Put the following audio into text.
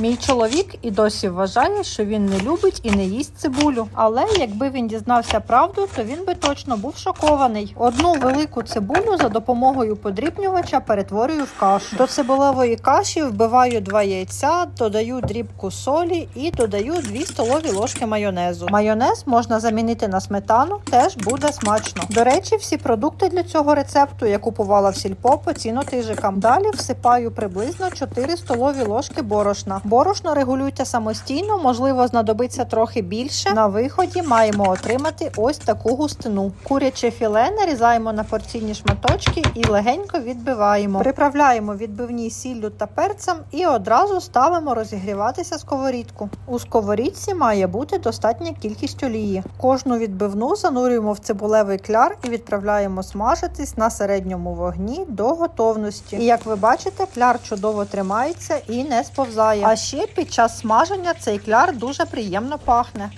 Мій чоловік і досі вважає, що він не любить і не їсть цибулю. Але якби він дізнався правду, то він би точно був шокований. Одну велику цибулю за допомогою подрібнювача перетворюю в кашу. До цибулевої каші вбиваю два яйця, додаю дрібку солі і додаю 2 столові ложки майонезу. Майонез можна замінити на сметану, теж буде смачно. До речі, всі продукти для цього рецепту я купувала в сільпо по цінотижикам. Далі всипаю приблизно 4 столові ложки борошна. Борошно регулюйте самостійно, можливо, знадобиться трохи більше. На виході маємо отримати ось таку густину. Куряче філе нарізаємо на порційні шматочки і легенько відбиваємо. Приправляємо відбивні сіллю та перцем і одразу ставимо розігріватися сковорідку. У сковорідці має бути достатня кількість олії. Кожну відбивну занурюємо в цибулевий кляр і відправляємо смажитись на середньому вогні до готовності. І як ви бачите, кляр чудово тримається і не сповзає. Ще під час смаження цей кляр дуже приємно пахне.